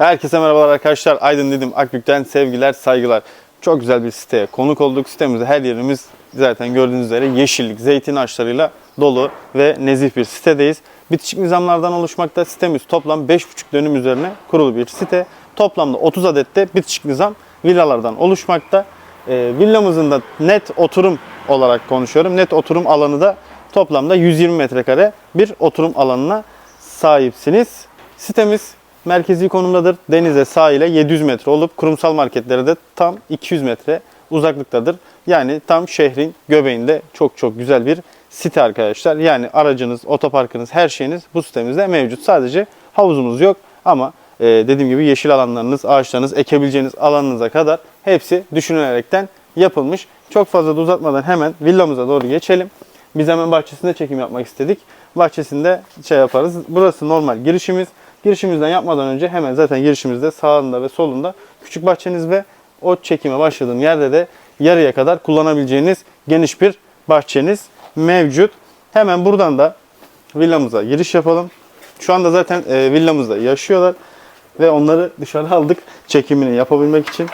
Herkese merhabalar arkadaşlar. Aydın dedim Akbük'ten sevgiler, saygılar. Çok güzel bir siteye konuk olduk. Sitemizde her yerimiz zaten gördüğünüz üzere yeşillik, zeytin ağaçlarıyla dolu ve nezih bir sitedeyiz. Bitişik nizamlardan oluşmakta. Sitemiz toplam 5,5 dönüm üzerine kurulu bir site. Toplamda 30 adet de bitişik nizam villalardan oluşmakta. Ee, villamızın da net oturum olarak konuşuyorum. Net oturum alanı da toplamda 120 metrekare bir oturum alanına sahipsiniz. Sitemiz merkezi konumdadır. Denize, sahile 700 metre olup kurumsal marketlere de tam 200 metre uzaklıktadır. Yani tam şehrin göbeğinde çok çok güzel bir site arkadaşlar. Yani aracınız, otoparkınız, her şeyiniz bu sitemizde mevcut. Sadece havuzumuz yok ama e, dediğim gibi yeşil alanlarınız, ağaçlarınız, ekebileceğiniz alanınıza kadar hepsi düşünülerekten yapılmış. Çok fazla da uzatmadan hemen villamıza doğru geçelim. Biz hemen bahçesinde çekim yapmak istedik. Bahçesinde şey yaparız. Burası normal girişimiz. Girişimizden yapmadan önce hemen zaten girişimizde sağında ve solunda küçük bahçeniz ve o çekime başladığım yerde de yarıya kadar kullanabileceğiniz geniş bir bahçeniz mevcut. Hemen buradan da villamıza giriş yapalım. Şu anda zaten e, villamızda yaşıyorlar ve onları dışarı aldık çekimini yapabilmek için.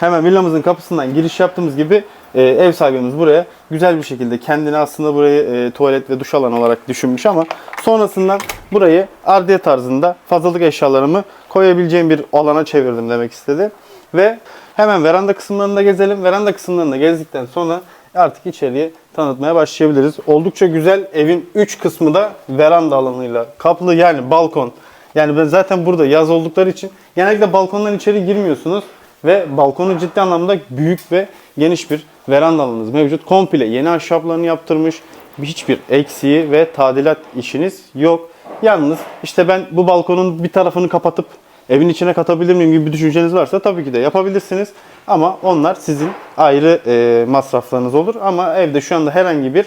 Hemen villamızın kapısından giriş yaptığımız gibi e, ev sahibimiz buraya güzel bir şekilde kendini aslında burayı e, tuvalet ve duş alanı olarak düşünmüş ama sonrasından burayı ardiye tarzında fazlalık eşyalarımı koyabileceğim bir alana çevirdim demek istedi. Ve hemen veranda kısımlarında gezelim. Veranda kısımlarında gezdikten sonra artık içeriye tanıtmaya başlayabiliriz. Oldukça güzel evin 3 kısmı da veranda alanıyla kaplı yani balkon. Yani ben zaten burada yaz oldukları için genellikle balkondan içeri girmiyorsunuz ve balkonu ciddi anlamda büyük ve geniş bir veranda alanınız mevcut. Komple yeni ahşaplarını yaptırmış. Hiçbir eksiği ve tadilat işiniz yok. Yalnız işte ben bu balkonun bir tarafını kapatıp evin içine katabilir miyim gibi bir düşünceniz varsa tabii ki de yapabilirsiniz. Ama onlar sizin ayrı e, masraflarınız olur. Ama evde şu anda herhangi bir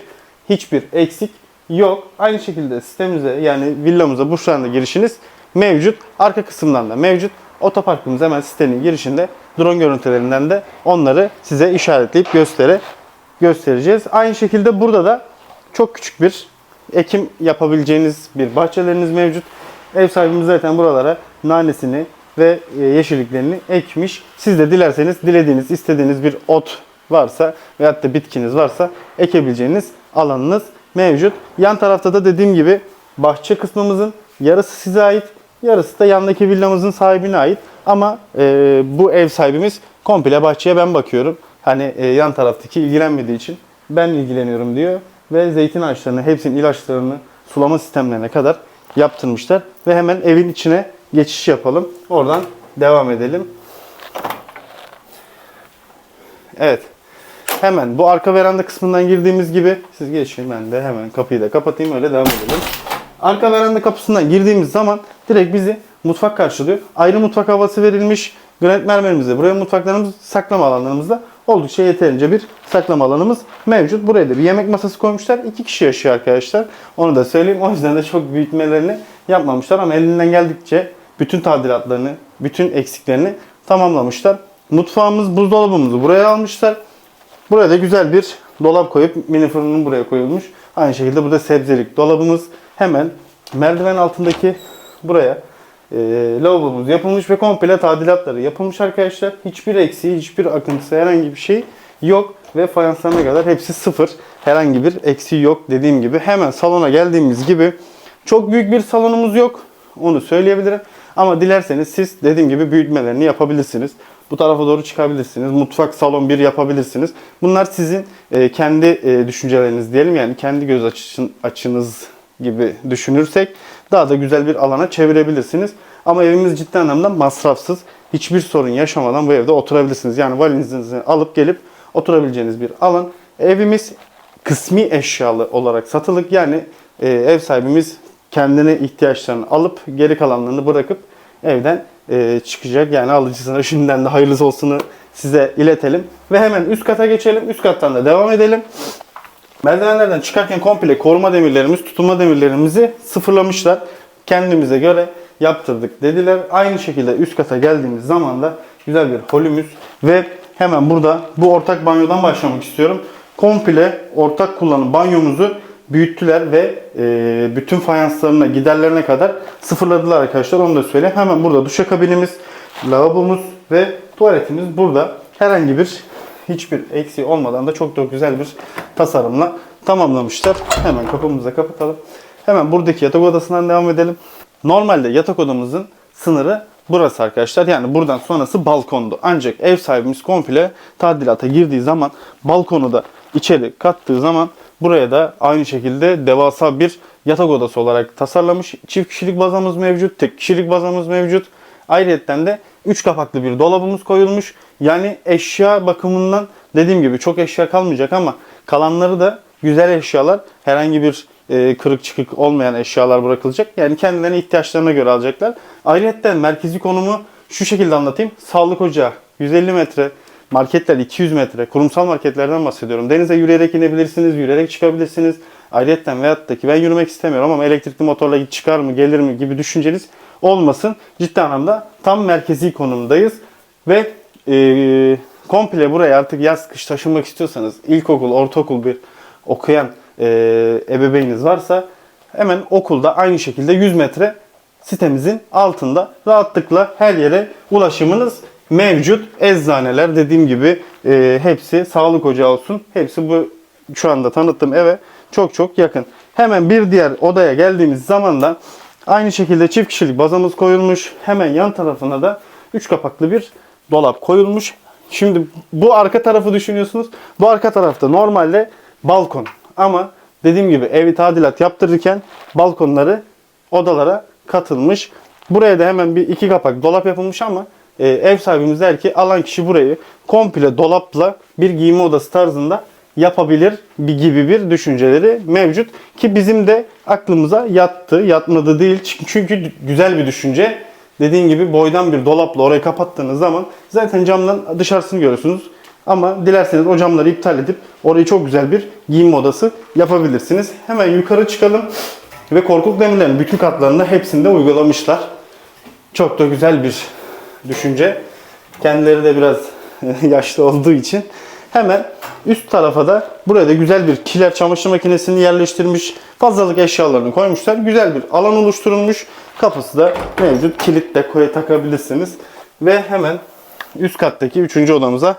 hiçbir eksik yok. Aynı şekilde sitemize yani villamıza bu şu anda girişiniz mevcut. Arka kısımdan da mevcut. Otoparkımız hemen sitenin girişinde drone görüntülerinden de onları size işaretleyip göstere göstereceğiz. Aynı şekilde burada da çok küçük bir ekim yapabileceğiniz bir bahçeleriniz mevcut. Ev sahibimiz zaten buralara nanesini ve e, yeşilliklerini ekmiş. Siz de dilerseniz dilediğiniz, istediğiniz bir ot varsa veyahut da bitkiniz varsa ekebileceğiniz alanınız mevcut. Yan tarafta da dediğim gibi bahçe kısmımızın yarısı size ait, yarısı da yandaki villamızın sahibine ait. Ama e, bu ev sahibimiz komple bahçeye ben bakıyorum. Hani e, yan taraftaki ilgilenmediği için ben ilgileniyorum diyor. Ve zeytin ağaçlarını, hepsinin ilaçlarını, sulama sistemlerine kadar yaptırmışlar. Ve hemen evin içine geçiş yapalım. Oradan devam edelim. Evet. Hemen bu arka veranda kısmından girdiğimiz gibi siz geçin ben de hemen kapıyı da kapatayım öyle devam edelim. Arka veranda kapısından girdiğimiz zaman direkt bizi mutfak karşılıyor. Ayrı mutfak havası verilmiş. Granit mermerimizde buraya mutfaklarımız saklama alanlarımızda oldukça yeterince bir saklama alanımız mevcut. Buraya da bir yemek masası koymuşlar. İki kişi yaşıyor arkadaşlar. Onu da söyleyeyim. O yüzden de çok büyütmelerini yapmamışlar ama elinden geldikçe bütün tadilatlarını, bütün eksiklerini tamamlamışlar. Mutfağımız, buzdolabımızı buraya almışlar. Buraya da güzel bir dolap koyup mini fırının buraya koyulmuş. Aynı şekilde burada sebzelik dolabımız hemen merdiven altındaki buraya e, lavabomuz yapılmış ve komple tadilatları yapılmış arkadaşlar. Hiçbir eksiği, hiçbir akıntısı, herhangi bir şey yok ve fayanslarına kadar hepsi sıfır. Herhangi bir eksiği yok dediğim gibi. Hemen salona geldiğimiz gibi çok büyük bir salonumuz yok. Onu söyleyebilirim. Ama dilerseniz siz dediğim gibi büyütmelerini yapabilirsiniz. Bu tarafa doğru çıkabilirsiniz. Mutfak, salon bir yapabilirsiniz. Bunlar sizin e, kendi e, düşünceleriniz diyelim. Yani kendi göz açın, açınız gibi düşünürsek daha da güzel bir alana çevirebilirsiniz. Ama evimiz ciddi anlamda masrafsız. Hiçbir sorun yaşamadan bu evde oturabilirsiniz. Yani valizinizi alıp gelip oturabileceğiniz bir alan. Evimiz kısmi eşyalı olarak satılık. Yani e, ev sahibimiz kendine ihtiyaçlarını alıp geri kalanlarını bırakıp evden e, çıkacak. Yani alıcısına şimdiden de hayırlısı olsunu size iletelim. Ve hemen üst kata geçelim. Üst kattan da devam edelim. Merdivenlerden çıkarken komple koruma demirlerimiz, tutunma demirlerimizi sıfırlamışlar. Kendimize göre yaptırdık dediler. Aynı şekilde üst kata geldiğimiz zaman da güzel bir holümüz ve hemen burada bu ortak banyodan başlamak istiyorum. Komple ortak kullanım banyomuzu büyüttüler ve e, bütün fayanslarına, giderlerine kadar sıfırladılar arkadaşlar. Onu da söyleyeyim. Hemen burada duşakabinimiz, lavabomuz ve tuvaletimiz burada. Herhangi bir hiçbir eksiği olmadan da çok da güzel bir tasarımla tamamlamışlar. Hemen kapımızı da kapatalım. Hemen buradaki yatak odasından devam edelim. Normalde yatak odamızın sınırı burası arkadaşlar. Yani buradan sonrası balkondu. Ancak ev sahibimiz komple tadilata girdiği zaman balkonu da içeri kattığı zaman buraya da aynı şekilde devasa bir yatak odası olarak tasarlamış. Çift kişilik bazamız mevcut, tek kişilik bazamız mevcut. Ayrıyeten de 3 kapaklı bir dolabımız koyulmuş. Yani eşya bakımından dediğim gibi çok eşya kalmayacak ama kalanları da güzel eşyalar. Herhangi bir e, kırık çıkık olmayan eşyalar bırakılacak. Yani kendilerine ihtiyaçlarına göre alacaklar. Ayrıca merkezi konumu şu şekilde anlatayım. Sağlık ocağı 150 metre, marketler 200 metre, kurumsal marketlerden bahsediyorum. Denize yürüyerek inebilirsiniz, yürüyerek çıkabilirsiniz. Ayrıca veyahut da ki ben yürümek istemiyorum ama elektrikli motorla çıkar mı gelir mi gibi düşünceniz olmasın. Ciddi anlamda tam merkezi konumdayız. Ve e, komple buraya artık yaz kış taşınmak istiyorsanız ilkokul, ortaokul bir okuyan e, ebeveyniniz varsa hemen okulda aynı şekilde 100 metre sitemizin altında rahatlıkla her yere ulaşımınız mevcut. Eczaneler dediğim gibi e, hepsi sağlık ocağı olsun. Hepsi bu şu anda tanıttığım eve çok çok yakın. Hemen bir diğer odaya geldiğimiz zaman da aynı şekilde çift kişilik bazamız koyulmuş. Hemen yan tarafına da 3 kapaklı bir dolap koyulmuş. Şimdi bu arka tarafı düşünüyorsunuz. Bu arka tarafta normalde balkon. Ama dediğim gibi evi tadilat yaptırırken balkonları odalara katılmış. Buraya da hemen bir iki kapak dolap yapılmış ama e, ev sahibimiz der ki alan kişi burayı komple dolapla bir giyinme odası tarzında yapabilir bir gibi bir düşünceleri mevcut. Ki bizim de aklımıza yattı, yatmadı değil. Çünkü güzel bir düşünce. Dediğim gibi boydan bir dolapla orayı kapattığınız zaman zaten camdan dışarısını görüyorsunuz. Ama dilerseniz o camları iptal edip orayı çok güzel bir giyinme odası yapabilirsiniz. Hemen yukarı çıkalım ve korkuluk demirlerin bütün katlarında hepsinde uygulamışlar. Çok da güzel bir düşünce. Kendileri de biraz yaşlı olduğu için hemen üst tarafa da buraya da güzel bir kiler çamaşır makinesini yerleştirmiş. Fazlalık eşyalarını koymuşlar. Güzel bir alan oluşturulmuş. Kapısı da mevcut. Kilit de koya takabilirsiniz. Ve hemen üst kattaki 3. odamıza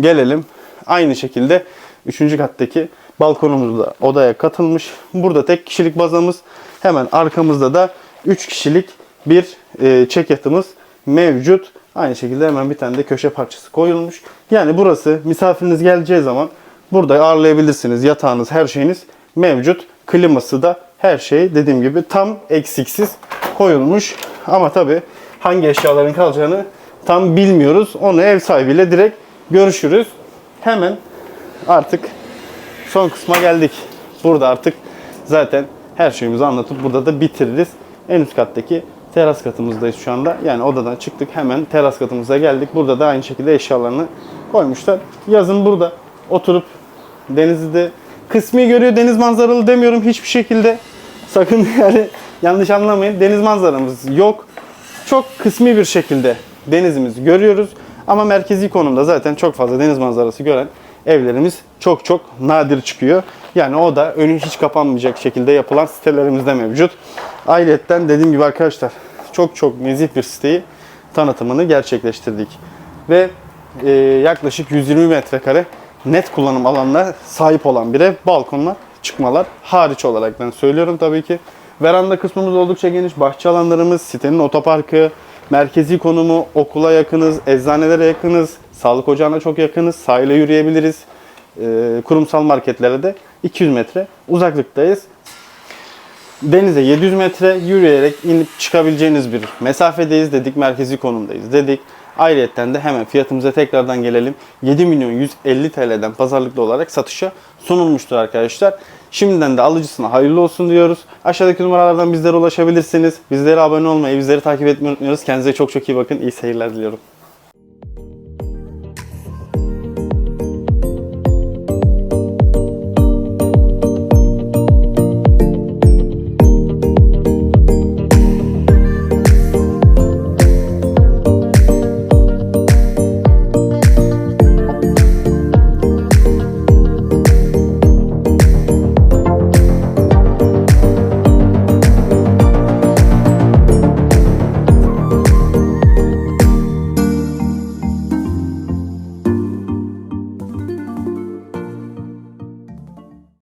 gelelim. Aynı şekilde 3. kattaki balkonumuz da odaya katılmış. Burada tek kişilik bazamız. Hemen arkamızda da 3 kişilik bir e, çek yatımız mevcut. Aynı şekilde hemen bir tane de köşe parçası koyulmuş. Yani burası misafiriniz geleceği zaman burada ağırlayabilirsiniz. Yatağınız, her şeyiniz mevcut. Kliması da her şey dediğim gibi tam eksiksiz koyulmuş. Ama tabi hangi eşyaların kalacağını tam bilmiyoruz. Onu ev sahibiyle direkt görüşürüz. Hemen artık son kısma geldik. Burada artık zaten her şeyimizi anlatıp burada da bitiririz. En üst kattaki teras katımızdayız şu anda. Yani odadan çıktık hemen teras katımıza geldik. Burada da aynı şekilde eşyalarını koymuşlar. Yazın burada oturup denizi de kısmi görüyor. Deniz manzaralı demiyorum hiçbir şekilde. Sakın yani yanlış anlamayın. Deniz manzaramız yok. Çok kısmi bir şekilde denizimizi görüyoruz. Ama merkezi konumda zaten çok fazla deniz manzarası gören evlerimiz çok çok nadir çıkıyor. Yani o da önü hiç kapanmayacak şekilde yapılan sitelerimizde mevcut. Ayrıca dediğim gibi arkadaşlar çok çok nezih bir siteyi tanıtımını gerçekleştirdik. Ve e, yaklaşık 120 metrekare net kullanım alanına sahip olan bir ev. Balkonlar, çıkmalar hariç olarak ben söylüyorum tabii ki. Veranda kısmımız oldukça geniş. Bahçe alanlarımız, sitenin otoparkı, merkezi konumu, okula yakınız, eczanelere yakınız, sağlık ocağına çok yakınız, sahile yürüyebiliriz. E, kurumsal marketlere de 200 metre uzaklıktayız. Denize 700 metre yürüyerek inip çıkabileceğiniz bir mesafedeyiz dedik, merkezi konumdayız dedik. Ayrıca de hemen fiyatımıza tekrardan gelelim. 7 milyon 150 TL'den pazarlıklı olarak satışa sunulmuştur arkadaşlar. Şimdiden de alıcısına hayırlı olsun diyoruz. Aşağıdaki numaralardan bizlere ulaşabilirsiniz. Bizlere abone olmayı, bizleri takip etmeyi unutmuyoruz. Kendinize çok çok iyi bakın. İyi seyirler diliyorum.